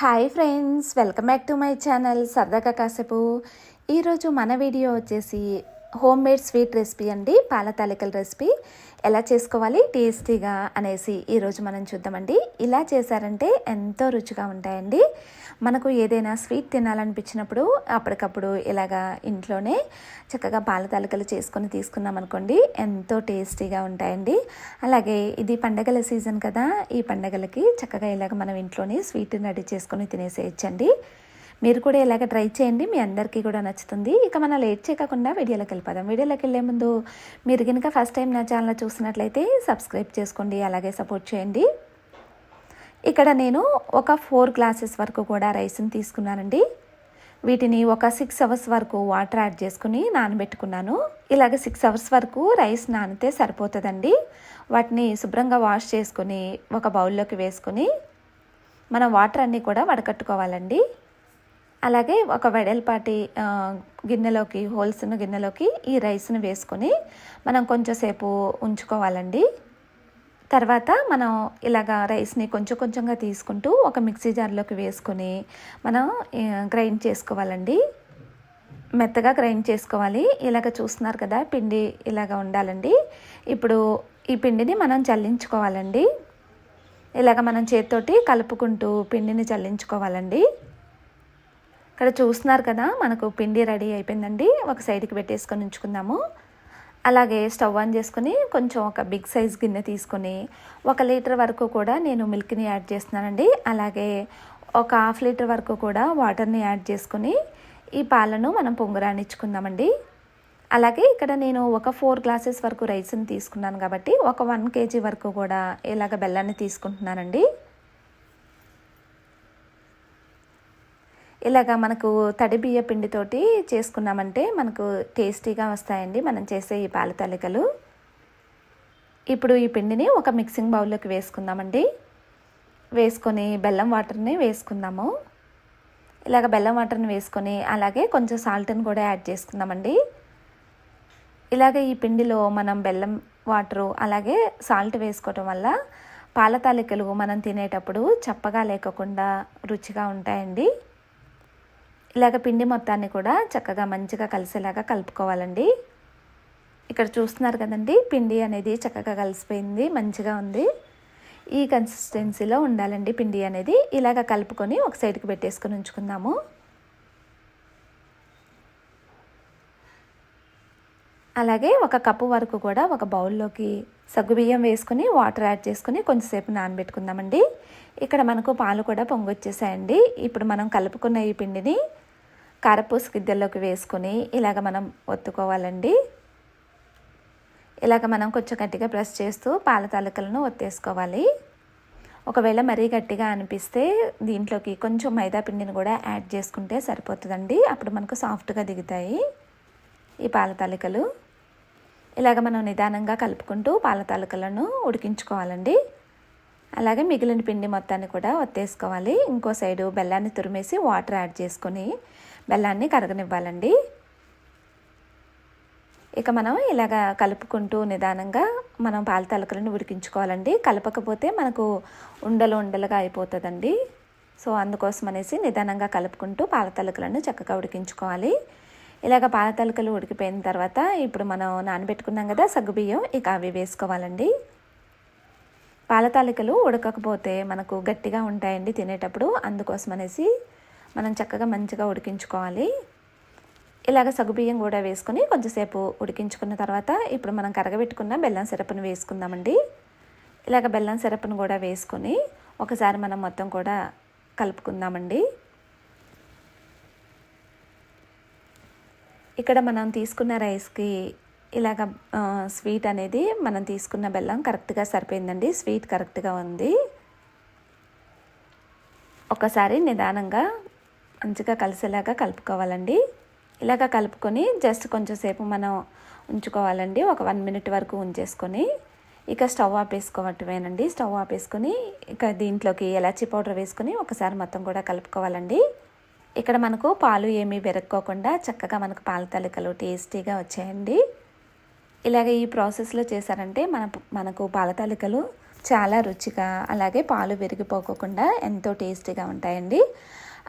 Hi friends welcome back to my channel సరదాగా కాసేపు. ఈరోజు మన వీడియో వచ్చేసి హోమ్ మేడ్ స్వీట్ రెసిపీ అండి పాల తాలికల రెసిపీ. ఎలా చేసుకోవాలి టేస్టీగా అనేసి ఈరోజు మనం చూద్దామండి. ఇలా చేశారంటే ఎంతో రుచిగా ఉంటాయండి. మనకు ఏదైనా స్వీట్ తినాలనిపించినప్పుడు అప్పటికప్పుడు ఇలాగా ఇంట్లోనే చక్కగా పాల తాలికలు చేసుకొని తీసుకున్నాం అనుకోండి ఎంతో టేస్టీగా ఉంటాయండి. అలాగే ఇది పండగల సీజన్ కదా ఈ పండగలకి చక్కగా ఇలాగ మనం ఇంట్లోనే స్వీట్ రెడీ చేసుకొని తినేసేయచ్చండి. మీరు కూడా ఇలాగ ట్రై చేయండి. మీ అందరికీ కూడా నచ్చుతుంది. ఇక మనం లేట్ చేయకుండా వీడియోలోకి వెళ్ళిపోదాం. వీడియోలోకి వెళ్ళే ముందు మీరు కనుక ఫస్ట్ టైం నా ఛానల్ చూసినట్లయితే సబ్స్క్రైబ్ చేసుకోండి. అలాగే సపోర్ట్ చేయండి. ఇక్కడ నేను ఒక ఫోర్ గ్లాసెస్ వరకు కూడా రైస్ని తీసుకున్నానండి. వీటిని ఒక సిక్స్ అవర్స్ వరకు వాటర్ యాడ్ చేసుకుని నానబెట్టుకున్నాను. ఇలాగ సిక్స్ అవర్స్ వరకు రైస్ నానితే సరిపోతుందండి. వాటిని శుభ్రంగా వాష్ చేసుకుని ఒక బౌల్లోకి వేసుకుని మనం వాటర్ అన్నీ కూడా వడకట్టుకోవాలండి. అలాగే ఒక వెడల్పాటి గిన్నెలోకి హోల్స్ ఉన్న గిన్నెలోకి ఈ రైస్ను వేసుకొని మనం కొంచెంసేపు ఉంచుకోవాలండి. తర్వాత మనం ఇలాగ రైస్ని కొంచెం కొంచెంగా తీసుకుంటూ ఒక మిక్సీ జార్లోకి వేసుకొని మనం గ్రైండ్ చేసుకోవాలండి. మెత్తగా గ్రైండ్ చేసుకోవాలి. ఇలాగ చూస్తున్నారు కదా పిండి ఇలాగ ఉండాలండి. ఇప్పుడు ఈ పిండిని మనం చల్లించుకోవాలండి. ఇలాగ మనం చేతితోటి కలుపుకుంటూ పిండిని చల్లించుకోవాలండి. ఇక్కడ చూస్తున్నారు కదా మనకు పిండి రెడీ అయిపోయిందండి. ఒక సైడ్కి పెట్టేసుకొని ఉంచుకుందాము. అలాగే స్టవ్ ఆన్ చేసుకుని కొంచెం ఒక బిగ్ సైజ్ గిన్నె తీసుకొని ఒక లీటర్ వరకు కూడా నేను మిల్క్ని యాడ్ చేస్తున్నానండి. అలాగే ఒక హాఫ్ లీటర్ వరకు కూడా వాటర్ని యాడ్ చేసుకుని ఈ పాలను మనం పొంగురానిచ్చుకుందామండి. అలాగే ఇక్కడ నేను ఒక ఫోర్ గ్లాసెస్ వరకు రైస్ని తీసుకున్నాను కాబట్టి ఒక వన్ కేజీ వరకు కూడా ఇలాగ బెల్లాన్ని తీసుకుంటున్నానండి. ఇలాగా మనకు తడి బియ్య పిండితోటి చేసుకున్నామంటే మనకు టేస్టీగా వస్తాయండి. మనం చేసే ఈ పాల తాలికలు ఇప్పుడు ఈ పిండిని ఒక మిక్సింగ్ బౌల్లోకి వేసుకుందామండి. వేసుకొని బెల్లం వాటర్ని వేసుకుందాము. ఇలాగ బెల్లం వాటర్ని వేసుకొని అలాగే కొంచెం సాల్ట్ని కూడా యాడ్ చేసుకుందామండి. ఇలాగే ఈ పిండిలో మనం బెల్లం వాటరు అలాగే సాల్ట్ వేసుకోవటం వల్ల పాల తాలికలు మనం తినేటప్పుడు చప్పగా లేకుండా రుచిగా ఉంటాయండి. ఇలాగ పిండి మొత్తాన్ని కూడా చక్కగా మంచిగా కలిసేలాగా కలుపుకోవాలండి. ఇక్కడ చూస్తున్నారు కదండి పిండి అనేది చక్కగా కలిసిపోయింది మంచిగా ఉంది. ఈ కన్సిస్టెన్సీలో ఉండాలండి పిండి అనేది. ఇలాగ కలుపుకొని ఒక సైడ్కి పెట్టేసుకొని ఉంచుకుందాము. అలాగే ఒక కప్పు వరకు కూడా ఒక బౌల్లోకి సగ్గుబియ్యం వేసుకుని వాటర్ యాడ్ చేసుకుని కొంచెంసేపు నానబెట్టుకుందామండి. ఇక్కడ మనకు పాలు కూడా పొంగొచ్చేసాయండి. ఇప్పుడు మనం కలుపుకున్న ఈ పిండిని కారపూస గిద్దెల్లోకి వేసుకొని ఇలాగ మనం ఒత్తుకోవాలండి. ఇలాగ మనం కొంచెం గట్టిగా ప్రెస్ చేస్తూ పాల తాలికలను ఒత్తేసుకోవాలి. ఒకవేళ మరీ గట్టిగా అనిపిస్తే దీంట్లోకి కొంచెం మైదా పిండిని కూడా యాడ్ చేసుకుంటే సరిపోతుందండి. అప్పుడు మనకు సాఫ్ట్గా దిగుతాయి ఈ పాల తాలికలు. ఇలాగ మనం నిదానంగా కలుపుకుంటూ పాల తాలికలను ఉడికించుకోవాలండి. అలాగే మిగిలిన పిండి మొత్తాన్ని కూడా ఒత్తేసుకోవాలి. ఇంకో సైడు బెల్లాన్ని తురిమేసి వాటర్ యాడ్ చేసుకొని బెల్లాన్ని కరగనివ్వాలండి. ఇక మనం ఇలాగ కలుపుకుంటూ నిదానంగా మనం పాల తలకలను ఉడికించుకోవాలండి. కలపకపోతే మనకు ఉండలు ఉండలుగా అయిపోతుందండి. సో అందుకోసం అనేసి నిదానంగా కలుపుకుంటూ పాల తలకలను చక్కగా ఉడికించుకోవాలి. ఇలాగ పాల తలకలు ఉడికిపోయిన తర్వాత ఇప్పుడు మనం నానబెట్టుకున్నాం కదా సగ్గుబియ్యం ఇక అవి వేసుకోవాలండి. పాల తాలికలు ఉడకకపోతే మనకు గట్టిగా ఉంటాయండి తినేటప్పుడు. అందుకోసం అనేసి మనం చక్కగా మంచిగా ఉడికించుకోవాలి. ఇలాగ సగ్గుబియ్యం కూడా వేసుకొని కొంచెంసేపు ఉడికించుకున్న తర్వాత ఇప్పుడు మనం కరగబెట్టుకున్న బెల్లం సిరప్ను వేసుకుందామండి. ఇలాగ బెల్లం సిరప్ను కూడా వేసుకొని ఒకసారి మనం మొత్తం కూడా కలుపుకుందామండి. ఇక్కడ మనం తీసుకున్న రైస్కి ఇలాగ స్వీట్ అనేది మనం తీసుకున్న బెల్లం కరెక్ట్గా సరిపోయిందండి. స్వీట్ కరెక్ట్గా ఉంది. ఒకసారి నిదానంగా మంచిగా కలిసేలాగా కలుపుకోవాలండి. ఇలాగ కలుపుకొని జస్ట్ కొంచెం సేపు మనం ఉంచుకోవాలండి. ఒక వన్ మినిట్ వరకు ఉంచేసుకొని ఇక స్టవ్ ఆపేసుకోవటమేనండి స్టవ్ ఆపేసుకొని ఇక దీంట్లోకి ఎలాచీ పౌడర్ వేసుకొని ఒకసారి మొత్తం కూడా కలుపుకోవాలండి. ఇక్కడ మనకు పాలు ఏమీ విరక్కోకుండా చక్కగా మనకు పాల తలికలు టేస్టీగా వచ్చాయండి. ఇలాగ ఈ ప్రాసెస్లో చేశారంటే మన మనకు పాల తాలికలు చాలా రుచిగా అలాగే పాలు విరిగిపోకుండా ఎంతో టేస్టీగా ఉంటాయండి.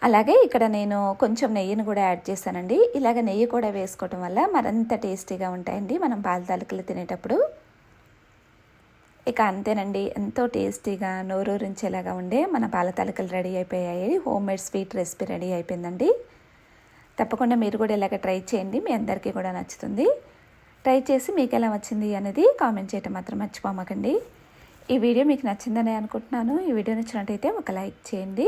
అలాగే ఇక్కడ నేను కొంచెం నెయ్యిని కూడా యాడ్ చేశానండి. ఇలాగ నెయ్యి కూడా వేసుకోవటం వల్ల మరింత టేస్టీగా ఉంటాయండి మనం పాలతాలికలు తినేటప్పుడు. ఇక అంతేనండి ఎంతో టేస్టీగా నోరూరించేలాగా ఉండే మన పాలతాలికలు రెడీ అయిపోయాయి. Home made sweet recipe ready అయిపోయిందండి. తప్పకుండా మీరు కూడా ఇలాగ ట్రై చేయండి మీ అందరికీ కూడా నచ్చుతుంది. ట్రై చేసి మీకు ఎలా వచ్చింది అనేది కామెంట్ చేయటం మాత్రం మర్చిపోమకండి. ఈ వీడియో మీకు నచ్చిందని అనుకుంటున్నాను. ఈ వీడియో నచ్చినట్టయితే ఒక లైక్ చేయండి.